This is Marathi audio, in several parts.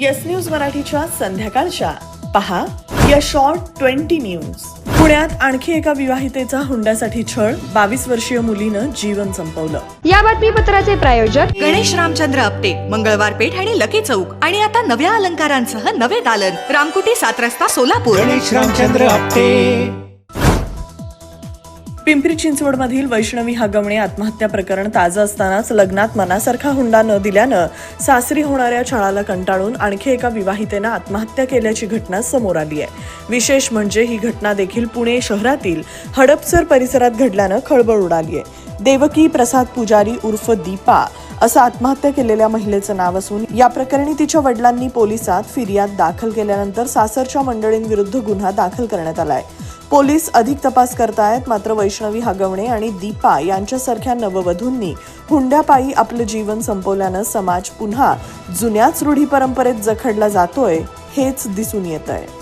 येस न्यूज मराठीच्या संध्याकाळच्या. पहा या शॉर्ट ट्वेंटी न्यूज पुण्यात आणखी एका विवाहितेचा हुंड्यासाठी छळ बावीस वर्षीय मुलीनं जीवन संपवलं. या बातमीपत्राचे प्रायोजक गणेश रामचंद्र आपटे मंगळवार पेठ आणि लकी चौक आणि आता नव्या अलंकारांसह नवे दालन. रामकुटी सात रस्ता सोलापूर. गणेश रामचंद्र आपटे. पिंपरी चिंचवडमधील वैष्णवी हगवणे आत्महत्या प्रकरण ताजं असतानाच लग्नात मनासारखा हुंडा न दिल्यानं सासरी होणाऱ्या छळाला कंटाळून आणखी एका विवाहितेनं आत्महत्या केल्याची घटना समोर आली आहे. विशेष म्हणजे ही घटना देखील पुणे शहरातील हडपसर परिसरात घडल्यानं खळबळ उडाली आहे. देवकी प्रसाद पुजारी उर्फ दीपा असं आत्महत्या केलेल्या महिलेचं नाव असून या प्रकरणी तिच्या वडिलांनी पोलिसात फिर्याद दाखल केल्यानंतर सासरच्या मंडळींविरुद्ध गुन्हा दाखल करण्यात आला आहे. पोलीस अधिक तपास करतायत. मात्र वैष्णवी हगवणे आणि दीपा यांच्यासारख्या नववधूंनी हुंड्यापायी आपलं जीवन संपवल्यानं समाज पुन्हा जुन्याच रूढी परंपरेत जखडला जातोय हेच दिसून येत आहे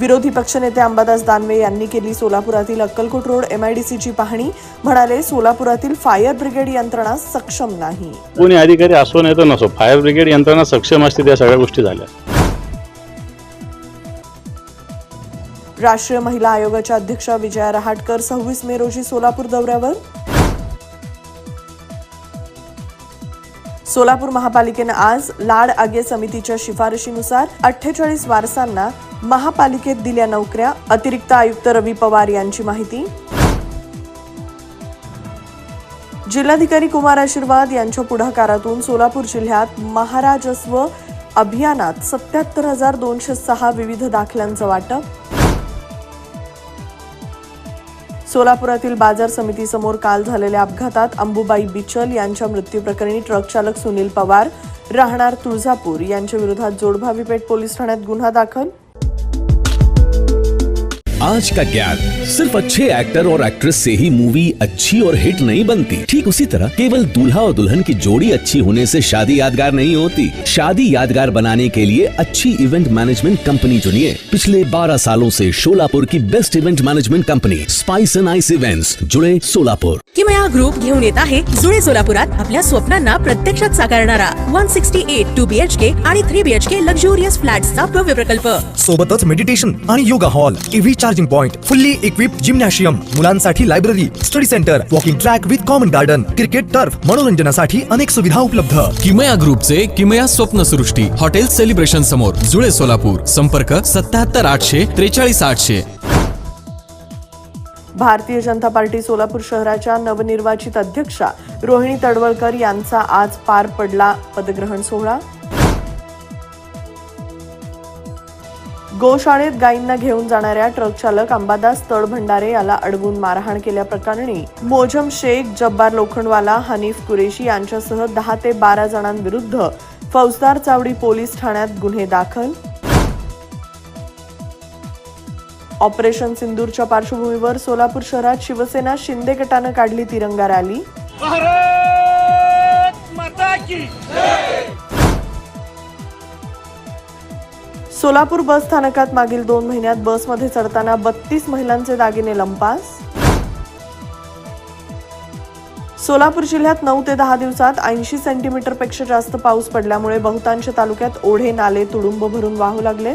विरोधी पक्षनेते अंबादास दानवे यांनी केली सोलापुरातील अक्कलकोट रोड एमआयडीसीची पाहणी. म्हणाले सोलापुरातील फायर ब्रिगेड यंत्रणा सक्षम नाही. कोणी अधिकारी असो नाही तर नसो फायर ब्रिगेड यंत्रणा सक्षम असते त्या सगळ्या गोष्टी झाल्या. राष्ट्रीय महिला आयोगाच्या अध्यक्षा विजया रहाटकर सव्वीस मे रोजी सोलापूर दौऱ्यावर. सोलापूर महापालिकेनं आज लाड आगे समितीच्या शिफारशीनुसार अठ्ठेचाळीस वारसांना महापालिकेत दिल्या नोकऱ्या. अतिरिक्त आयुक्त रवी पवार यांची माहिती. जिल्हाधिकारी कुमार आशीर्वाद यांच्या पुढाकारातून सोलापूर जिल्ह्यात महाराजस्व अभियानात सत्याहत्तर हजार दोनशे सहा विविध दाखल्यांचं वाटप. सोलापुरातील बाजार समितीसमोर काल झालेल्या अपघातात अंबुबाई बिचल यांच्या मृत्यूप्रकरणी ट्रक चालक सुनील पवार राहणार तुळजापूर यांच्या विरोधात जोडभावी पेठ पोलीस ठाण्यात गुन्हा दाखल आज का ज्ञान सिर्फ़ अच्छे एक्टर और एक्ट्रेस से ही मूवी अच्छी और हिट नहीं बनती। ठीक उसी तरह केवल दूल्हा और दुल्हन की जोड़ी अच्छी होने से शादी यादगार नहीं होती। शादी यादगार बनाने के लिए अच्छी इवेंट मैनेजमेंट कंपनी चुनिए। पिछले 12 सालों से शोलापुर की best event management company spice and ice events जुड़े सोलापुर की किमया ग्रुप घेऊन येत आहे जुळे सोलापुरात आपल्या स्वप्नांना प्रत्यक्षात साकारणारा one sixty eight two BHK आणि थ्री बीएचके लक्झुरियस फ्लॅट्सचा भव्य प्रकल्प. सोबतच मेडिटेशन आणि yoga hall EV charging point fully equip gymnasium मुलांसाठी library study centre walking track with common garden cricket turf मनोरंजनासाठी अनेक सुविधा उपलब्ध. किमया ग्रुपचे किमया स्वप्नसृष्टी हॉटेल सेलिब्रेशन समोर जुळे सोलापूर. संपर्क सत्याहत्तर आठशे त्रेचाळीस आठशे. भारतीय जनता पार्टी सोलापूर शहराच्या नवनिर्वाचित अध्यक्षा रोहिणी तडवळकर यांचा आज पार पडला पदग्रहण सोहळा. गोशाळेत गायींना घेऊन जाणाऱ्या ट्रक चालक अंबादास तळभंडारे याला अडवून मारहाण केल्याप्रकरणी मोजम शेख जब्बार लोखंडवाला हनीफ कुरेशी यांच्यासह दहा ते बारा जणांविरुद्ध फौजदार चावडी पोलीस ठाण्यात गुन्हे दाखल. ऑपरेशन सिंदूरच्या पार्श्वभूमीवर सोलापूर शहरात शिवसेना शिंदे गटानं काढली तिरंगा रॅली. सोलापूर बस स्थानकात मागील दोन महिन्यात बसमध्ये चढताना बत्तीस महिलांचे दागिने लंपास. सोलापूर जिल्ह्यात नऊ ते दहा दिवसात ऐंशी सेंटीमीटरपेक्षा जास्त पाऊस पडल्यामुळे बहुतांश तालुक्यात ओढे नाले तुडुंब भरून वाहू लागले.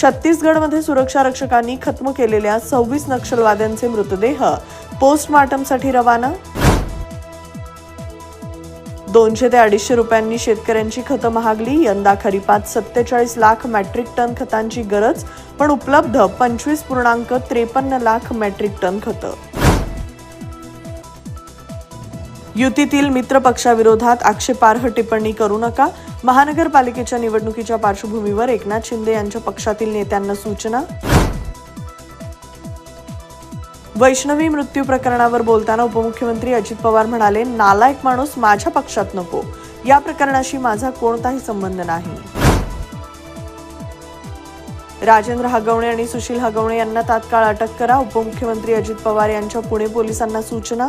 छत्तीसगडमध्ये सुरक्षा रक्षकांनी खत्म केलेल्या सव्वीस नक्षलवाद्यांचे मृतदेह पोस्टमार्टमसाठी रवाना. दोनशे ते अडीचशे रुपयांनी शेतकऱ्यांची खतं महागली. यंदा खरीपात सत्तेचाळीस लाख मॅट्रिक टन खतांची गरज पण उपलब्ध पंचवीस पूर्णांक त्रेपन्न लाख मॅट्रिक टन खतं. युतीतील मित्रपक्षाविरोधात आक्षेपार्ह टिप्पणी करू नका. महानगरपालिकेच्या निवडणुकीच्या पार्श्वभूमीवर एकनाथ शिंदे यांच्या पक्षातील नेत्यांना सूचना. वैष्णवी मृत्यू प्रकरणावर बोलताना उपमुख्यमंत्री अजित पवार म्हणाले नालायक माणूस माझ्या पक्षात नको. या प्रकरणाशी माझा कोणताही संबंध नाही. राजेंद्र हगवणे आणि सुशील हगवणे यांना तात्काळ अटक करा. उपमुख्यमंत्री अजित पवार यांच्या पुणे पोलिसांना सूचना.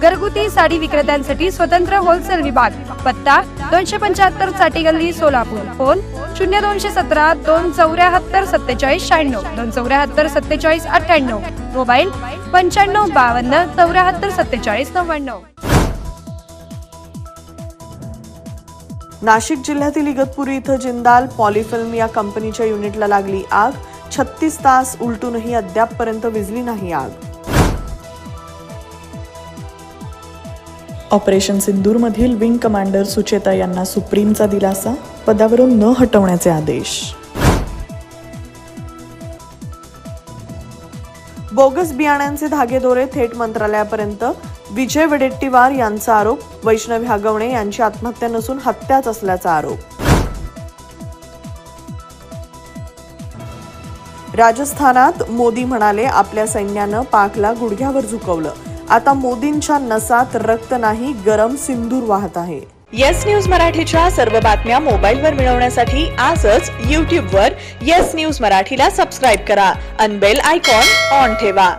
घरगुती साडी विक्रेत्यांसाठी स्वतंत्र होलसेल विभाग. पत्ता दोनशे पंच्याहत्तरसाठी गल्ली सोलापूर. फोन शून्य दोनशे सतरा दोन चौऱ्याहत्तर सत्तेचाळीस शहाण्णव. दोन चौऱ्याहत्तर सत्तेचाळीस अठ्ठ्याण्णव. मोबाईल पंच्याण्णव बावन्न चौऱ्याहत्तर सत्तेचाळीस नव्याण्णव. नाशिक जिल्ह्यातील इगतपुरी इथं जिंदाल पॉलिफिल्म या कंपनीच्या युनिटला लागली आग. छत्तीस तास उलटूनही अद्यापपर्यंत विजली नाही आग. ऑपरेशन सिंदूरमधील विंग कमांडर सुचेता यांना सुप्रीमचा दिलासा पदावरून न हटवण्याचे आदेश. बोगस बियाण्यांचे धागेदोरे थेट मंत्रालयापर्यंत. विजय वडेट्टीवार यांचा आरोप वैष्णवी हागवणे यांची आत्महत्या नसून हत्याच असल्याचा आरोप. राजस्थानात मोदी म्हणाले आपल्या सैन्यानं पाकला गुडघ्यावर झुकवलं. आता मोदींच्या नसात रक्त नाही गरम सिंदूर वाहत आहे. येस न्यूज मराठीच्या सर्व बातम्या मोबाईलवर मिळवण्यासाठी आजच यूट्यूबवर येस न्यूज मराठीला सबस्क्राईब करा. अनबेल आयकॉन ऑन ठेवा.